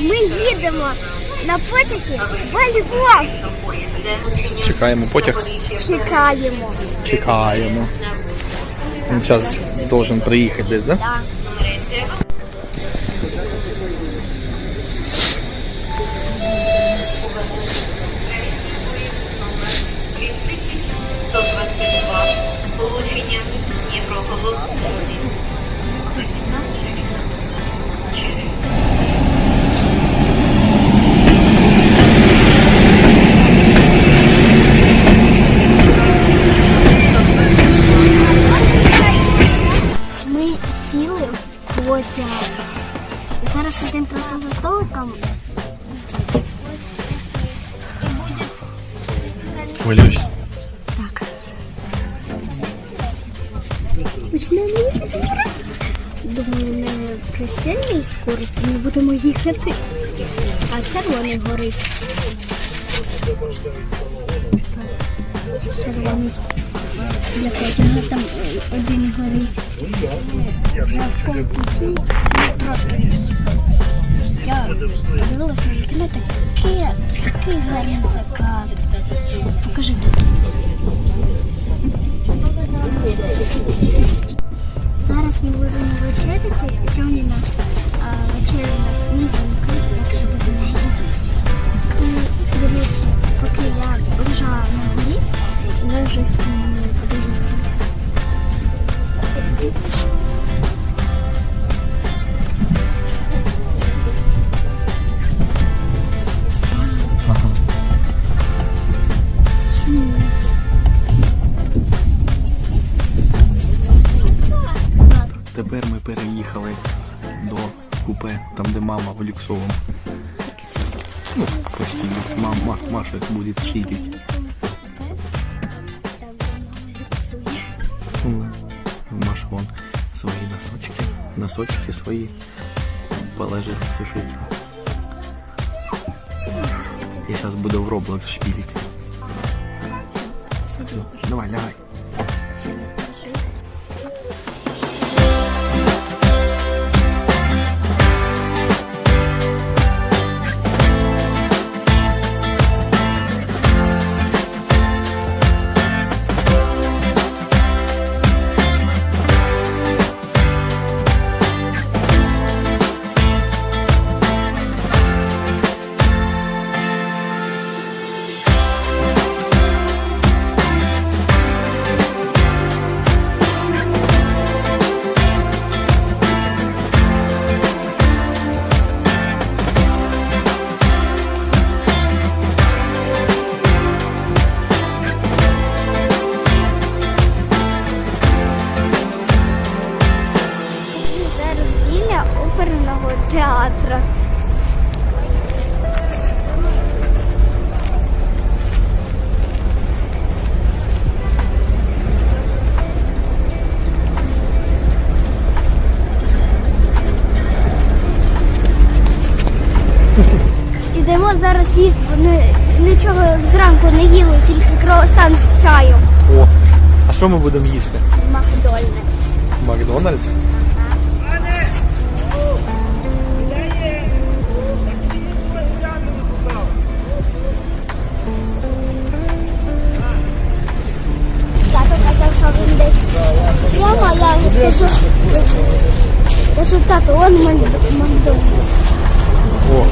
Ми їдемо на потязі в Львов. Чекаємо потяг. Чекаємо. Чекаємо. Він зараз должен приїхати десь, да? Так. Получення Дніпроголос. В. І зараз сидимо просто за столиком. Хвилююсь. Так. Почнемо їхати. Думаю, не при сильній скорості ми будемо їхати. А червоний горить. Червоний. Для потяга там один горить. На полпуті трошки. Я подивилась на вікно, такий, такий гарний закат. Покажи тут. Зараз ми будемо вечеряти. Сьогодні на а, вечеря у нас міденька, так що неї. І дивіться, поки я лежала на горі, ви вже. Чому? Тепер ми переїхали до купе, там де мама в люксовому. Ну, почти. Мама, Маша буде чилить. Носочки свої положив сушиться. Я сейчас буду в Roblox шпилить. Давай, давай. Ідемо зараз їсти, бо не- нічого зранку не їли, тільки круасан з чаєм. О, а що ми будемо їсти? Макдональдс. Макдональдс? Тато казав, що він десь прямо, а я кажу, кажу, тато, он Мак- Макдональдс. О,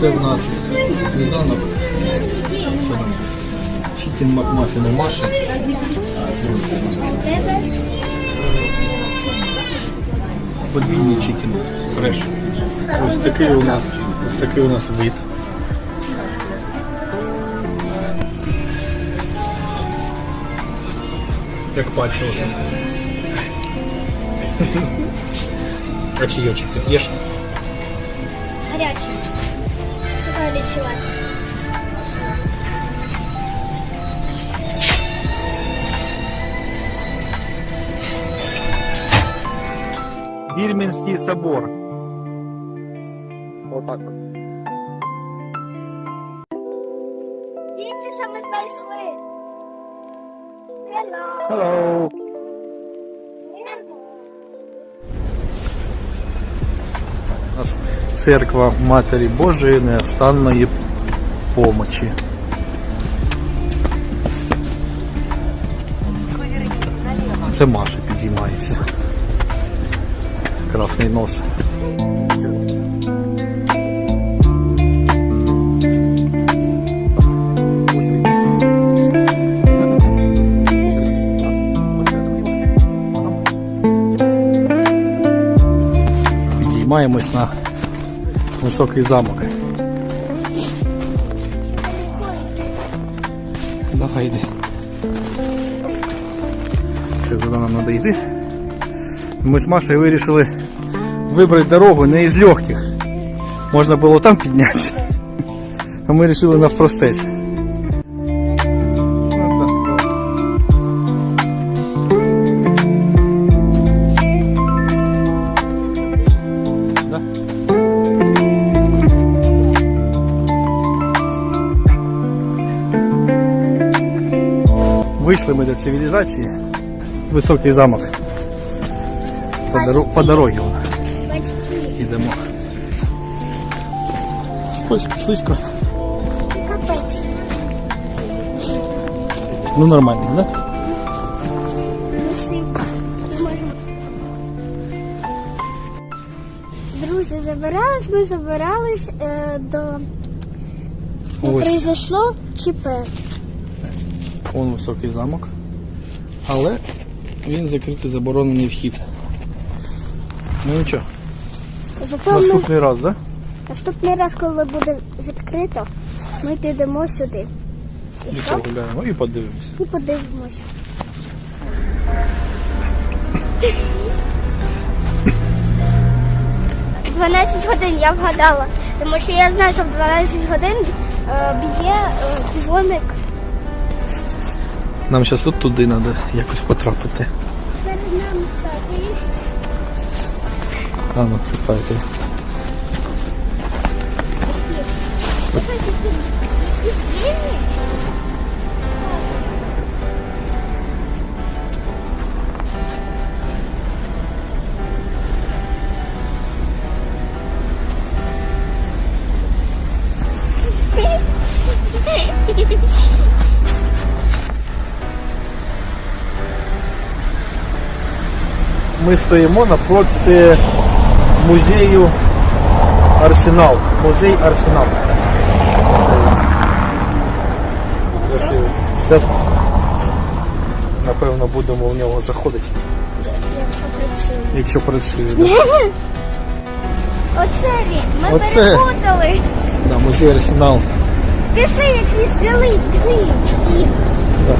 це в нас сніданок. Що там? Чікен Макмафін у Маші. Подвійний чікен фреш. Ось такий у нас, ось такий у нас вид. Як пальці отак. А чайочок ти п'єш? Гарячий. Гарячий. Вільмінський собор. Отак. от. Дивіться, що ми знайшли. Hello. Hello. Hello. Церква Матері Божої неостанної помочі. Це Маша підіймається. Красний нос. Підіймаємось на високий замок. Давай йди. Це туди нам треба йти. Ми з Машею вирішили вибрати дорогу не із легких. Можна було там піднятися. А ми вирішили навпростець. Вийшли ми до цивілізації. Високий замок. По, доро- по дорозі йдемо. Скользко, слизько. Ну нормально, да? Друзі, забирались, ми забирались е, до. Ось. Произошло ЧП. Вон високий замок. Але він закритий заборонений вхід. Ну нічого. Ми Наступний раз, да? наступний раз, коли буде відкрито, ми підемо сюди. І І що? погуляємо і подивимося. І подивимось. «12 годин я вгадала, тому що я знаю, що в 12 годин е, б'є е, дзвоник. Нам зараз от туди треба якось потрапити. Перед нами статуї. А ну, Ми стоїмо напроти музею Арсенал. Музей Арсенал. Зараз напевно будемо в нього заходити, Якщо працює. якщо працює. Да? Оце він. Ми Оце. перепутали. Да, музей Арсенал. Пішли взяли дві. Ті. Да.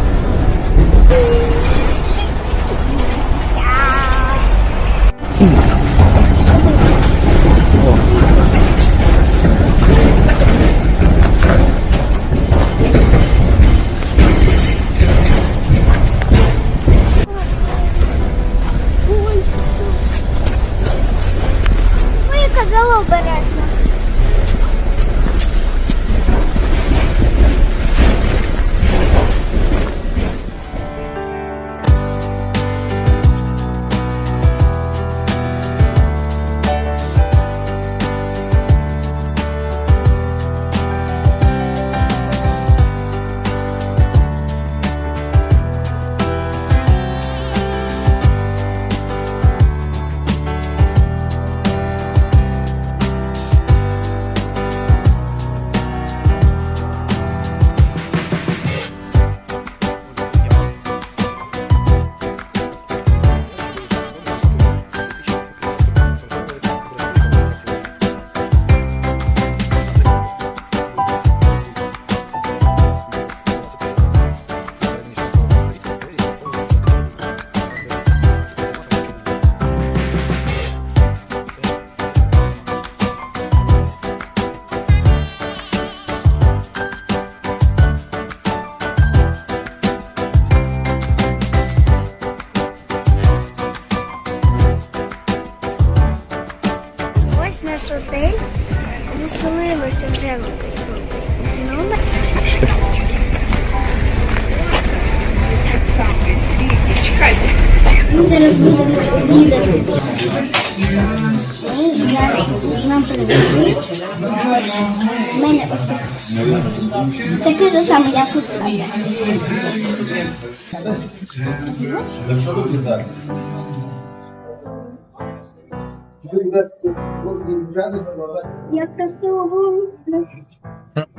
Як красиво.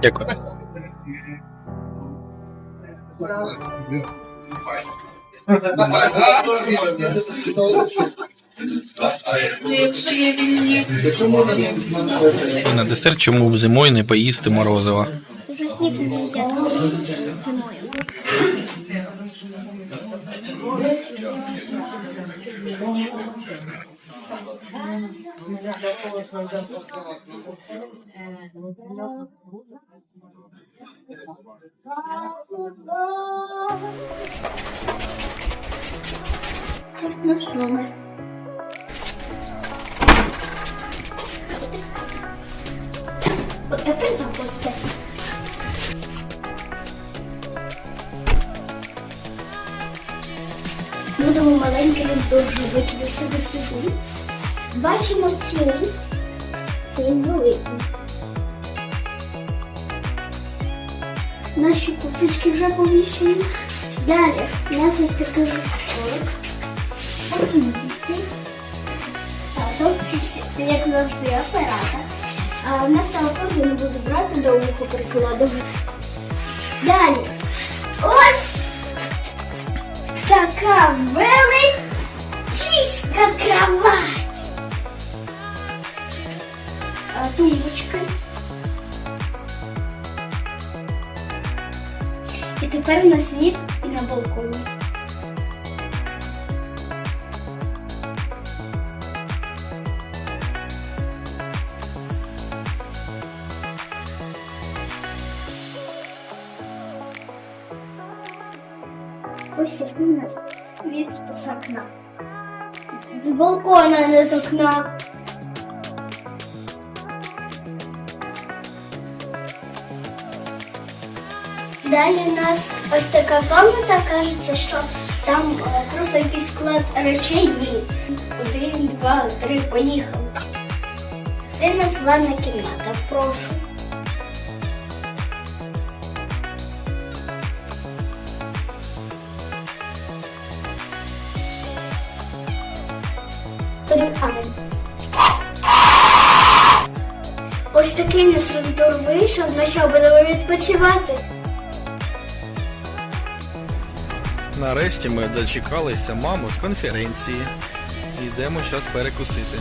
Дякую. На десерт, чому б зимою не поїсти морозива? Дуже сніг не їдять зимою. Ну що? От тепер заходьте. Будемо маленьким дуже витягти сюди сюди. Бачимо цей, цей великий. Наші куточки вже повіщені. Далі у нас ось такий столик. Ось діти. Як завжди, оператор. А в нас телефон я не буду брати до вуху прикладувати. Далі. Ось така величезна кровать. А, тумбочки. І тепер у нас вид на балконі. Ось такий у нас вид з окна. З балкона, не з окна. Далі у нас ось така комната, кажеться, що там е, просто якийсь склад речей. Ні. Один, два, три, поїхали. Це у нас ванна кімната, прошу. Ось такий нас ревітор вийшов, на що будемо відпочивати. Нарешті ми дочекалися маму з конференції. Йдемо зараз перекусити.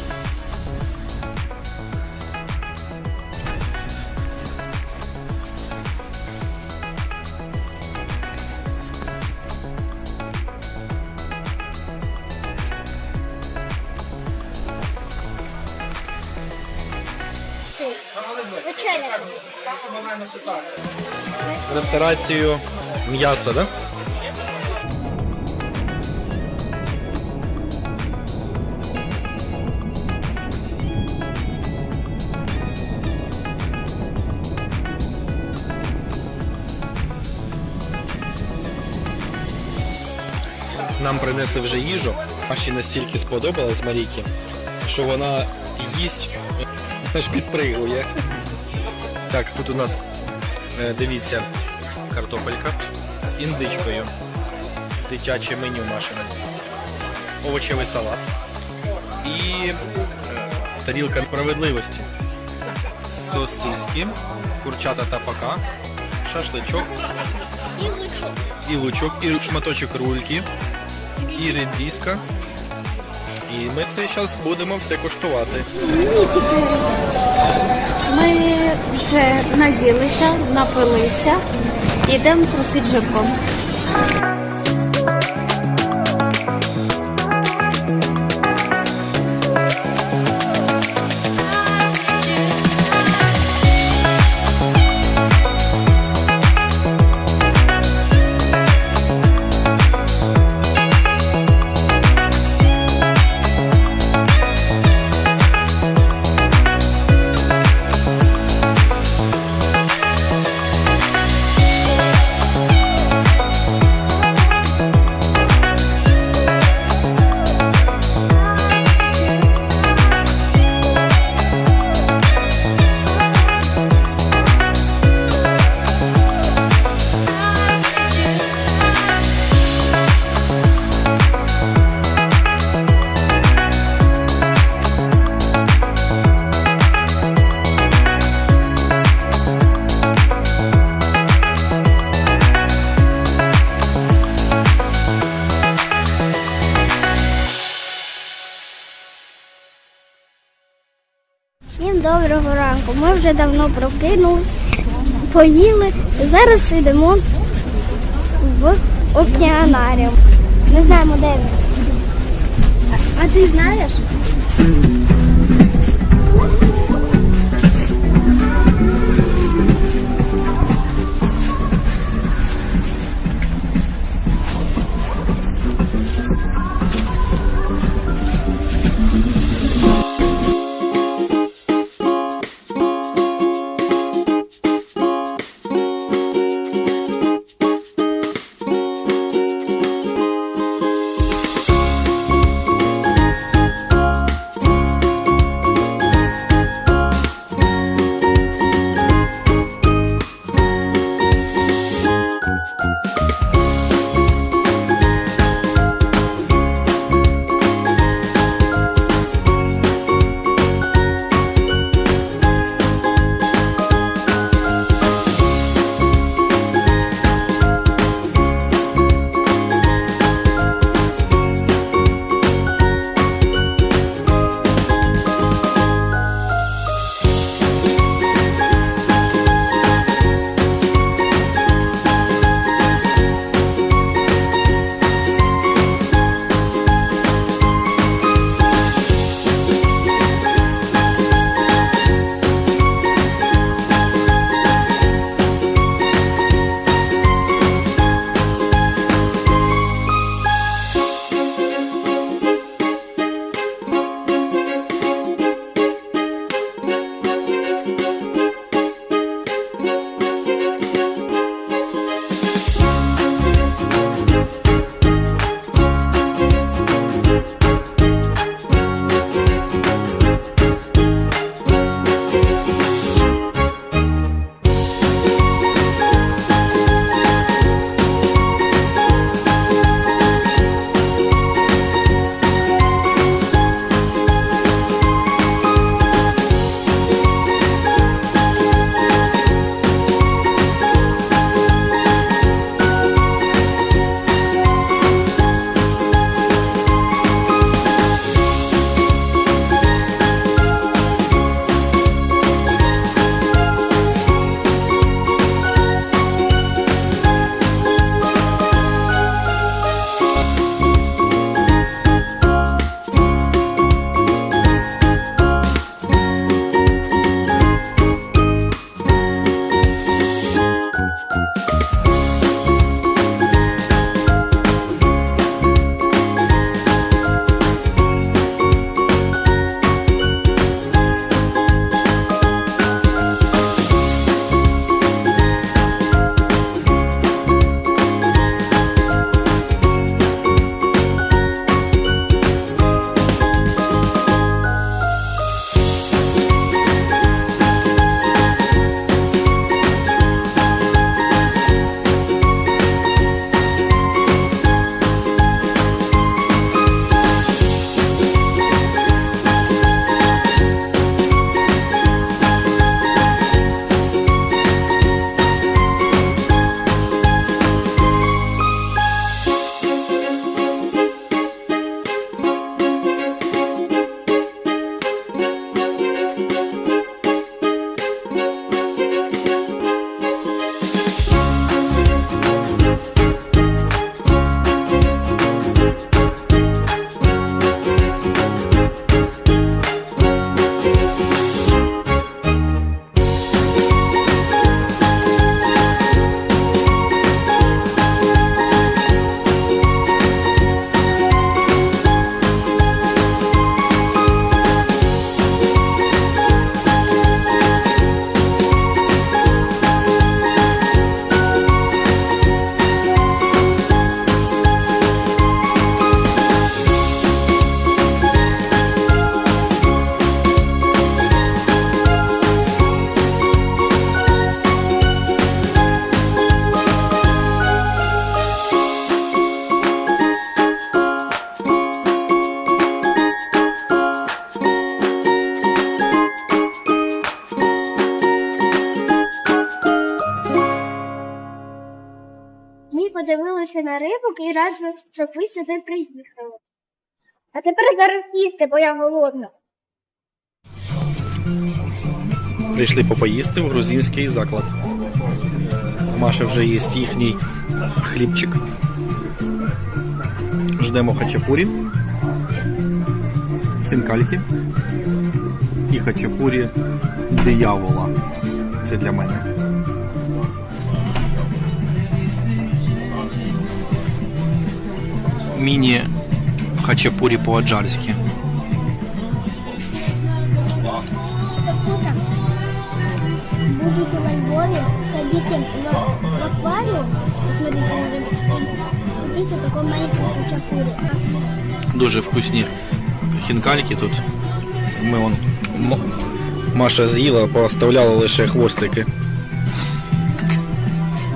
Вечеря. Ресторацію м'яса, да? Принесли вже їжу, Маші настільки сподобалась Марійки, що вона їсть аж підпригує. Так, тут у нас Е, Дивіться, картопелька з індичкою. Дитяче меню машине. Овочевий салат. І е, тарілка справедливості. Сосиски, курчата тапака, шашличок І лучок. і лучок, і шматочок рульки, і редиска. І ми це зараз будемо все коштувати. Ми вже наїлися, напилися, йдемо трусити жирком. Вже давно прокинулись, поїли. Зараз йдемо в океанаріум. Не знаємо, де він. А ти знаєш? І раджу, щоб ви сюди приїхали. А тепер зараз їсти, бо я голодна. Прийшли попоїсти в грузинський заклад. Маша вже їсть їхній хлібчик. Ждемо хачапурі, хінкальки і хачапурі диявола. Це для мене. Міні хачапурі по-аджарськи. Это вкусно. Будете во Львове, ходите в, в аквариум, посмотрите на рыбу, купите вот такой маленький хачапури. Дуже вкусні хінкальки тут. Ми он М- Маша з'їла, поставляла лише хвостики.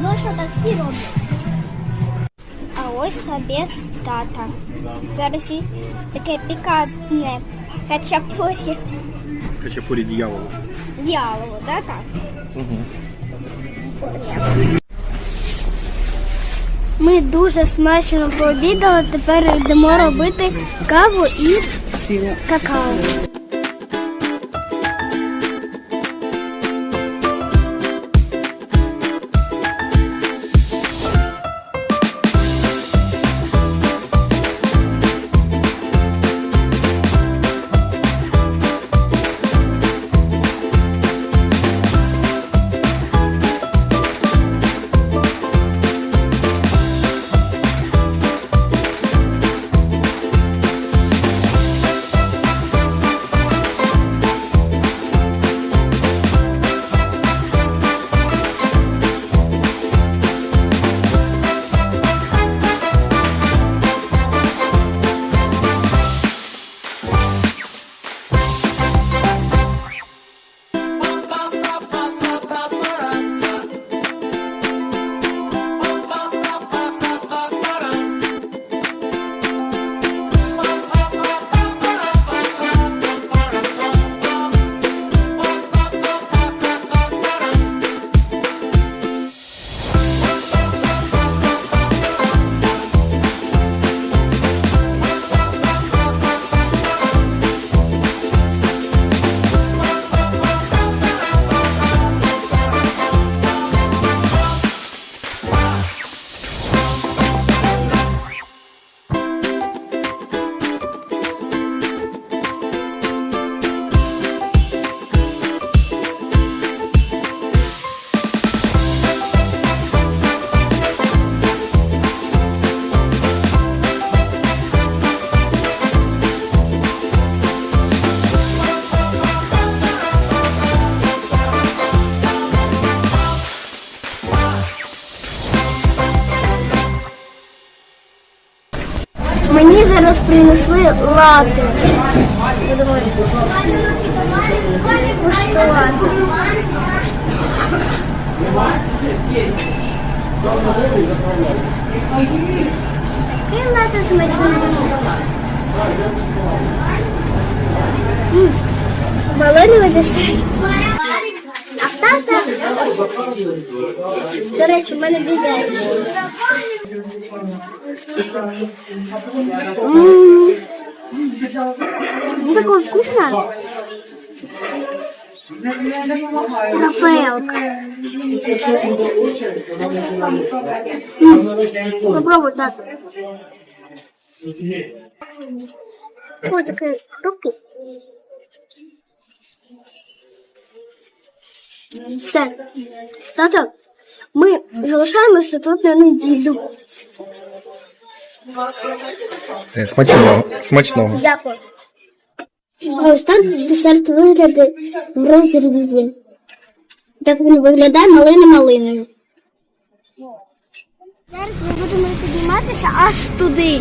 Ну що так всі роблять. А ось обід Тата. Зараз і таке пікантне хачапурі Хачапурі дьяволу. дьяволу, да, так? Ми дуже смачно пообідали, тепер йдемо робити каву і какао. Принесли лати. Будемо куштувати. Який лати смачний. Малиновий десерт. А в тата, до речі, в мене бізерчі. Ну, такое вкусно. Рафаэлка. Попробуй так. Ой, такая хрупкий. Все. Тато, ми залишаємося тут на неділю. Все, смачного. Смачного. Дякую. Ось так десерт виглядає в розрізі. Так він виглядає малина малиною. Зараз ми будемо підійматися аж туди.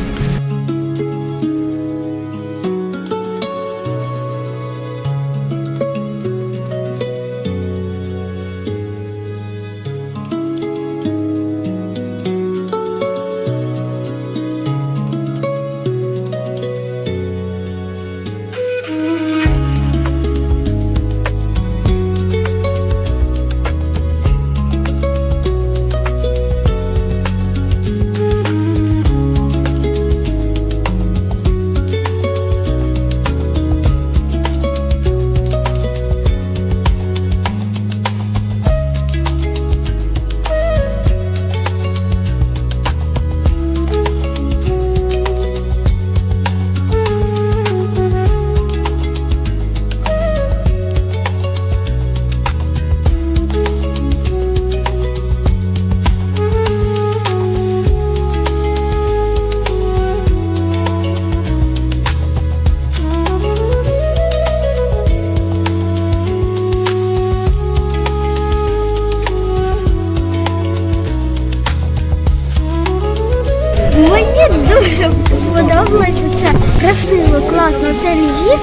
Подобається це красиво, класно. Це Львів.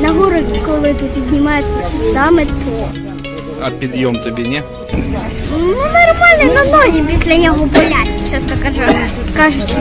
На гору, коли ти піднімаєшся, це саме то. А підйом тобі ні? Ну, нормально, на ноги після нього болять, чесно кажу, кажучи.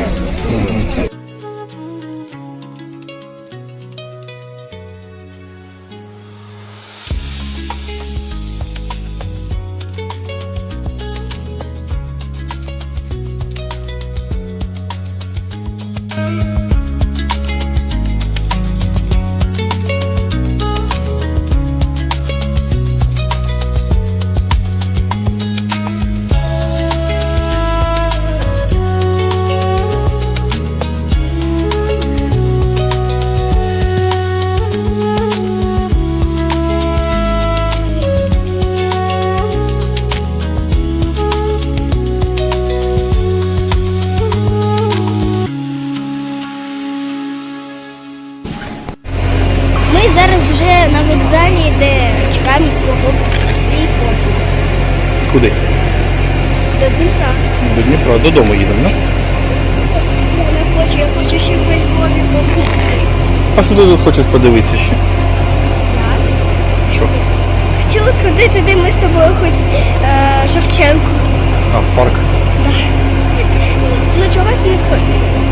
Додому їдемо, не? Я не хочу, я хочу ще в Львові побути. А що ти тут хочеш подивитися ще? Що? Хотіла сходити, де ми з тобою хоч е, Шевченко. А, в парк. Ну чогось не сходити.